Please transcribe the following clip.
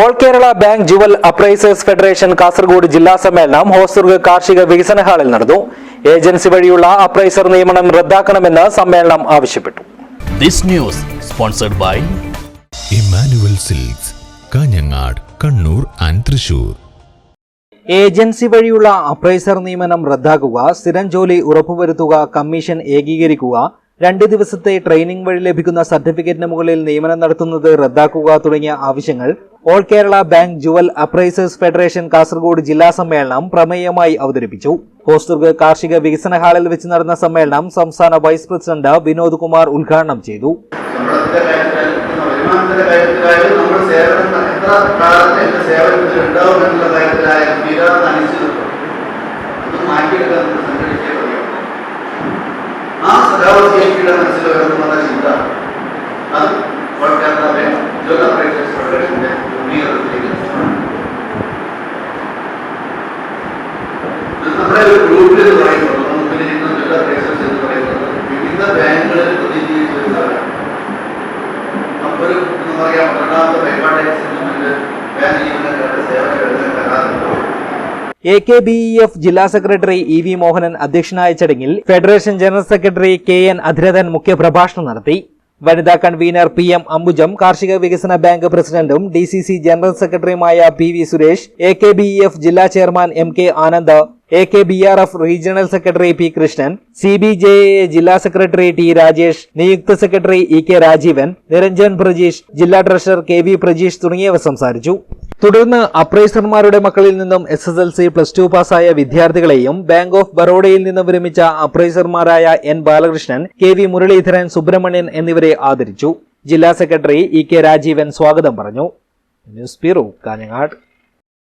All Kerala bank jewel appraisers federation Kasaragod ജില്ലാ സമ്മേളനം ഹോസ്ദുർഗ് കാർഷിക വികസന ഹാളിൽ നടന്നു. ഏജൻസി വഴിയുള്ള അപ്രൈസർ നിയമനം റദ്ദാക്കണമെന്ന് സമ്മേളനം ആവശ്യപ്പെട്ടു. This news sponsored by Emmanuel silks Kanhangad Kannur and Thrissur agency വഴിയുള്ള അപ്രൈസർ നിയമനം റദ്ദാക്കുക സ്ഥിരം ജോലി ഉറപ്പുവരുത്തുക കമ്മീഷൻ ഏകീകരിക്കുക രണ്ട് ദിവസത്തെ ട്രെയിനിംഗ് വഴി ലഭിക്കുന്ന സർട്ടിഫിക്കറ്റിന് മുകളിൽ നിയമനം നടത്തുന്നത് റദ്ദാക്കുക തുടങ്ങിയ ആവശ്യങ്ങൾ all Kerala bank jewel appraisers federation Kasaragod ജില്ലാ സമ്മേളനം പ്രമേയമായി അവതരിപ്പിച്ചു. ഹോസ്ദുർഗ് കാർഷിക വികസന ഹാളിൽ വെച്ച് നടന്ന സമ്മേളനം സംസ്ഥാന വൈസ് പ്രസിഡന്റ് വിനോദ് കുമാർ ഉദ്ഘാടനം ചെയ്തു. ആ ചിന്ത. അത് കേരള ബാങ്ക് ഫെഡറേഷന്റെ അപ്രൈസേഴ്സ് നയിച്ചു. നമ്മുടെ ഗ്രൂപ്പിൽ വിവിധ A K B E F ജില്ലാ സെക്രട്ടറി ഇ വി മോഹനൻ അധ്യക്ഷനായ ചടങ്ങിൽ federation general secretary K N Adhirathan മുഖ്യപ്രഭാഷണം നടത്തി. വനിതാ കൺവീനർ പി എം അംബുജം കാർഷിക വികസന ബാങ്ക് പ്രസിഡന്റും ഡി സി സി ജനറൽ സെക്രട്ടറിയുമായ P V Suresh A K B E F ജില്ലാ chairman M K Anand A K B R F regional secretary P Krishnan C B J A ജില്ലാ secretary T Rajesh നിയുക്ത secretary E K Rajeevan Niranjan Prajeesh ജില്ലാ treasurer K V Prajeesh തുടങ്ങിയവർ സംസാരിച്ചു. തുടർന്ന് അപ്രൈസർമാരുടെ മക്കളിൽ നിന്നും S S L C plus two പാസ്സായ വിദ്യാർത്ഥികളെയും ബാങ്ക് ഓഫ് ബറോഡയിൽ നിന്ന് വിരമിച്ച അപ്രൈസർമാരായ N Balakrishnan K V Muraleedharan Subramanian എന്നിവരെ ആദരിച്ചു. ജില്ലാ സെക്രട്ടറി ഇ കെ രാജീവൻ സ്വാഗതം പറഞ്ഞു. News bureau Kanhangad.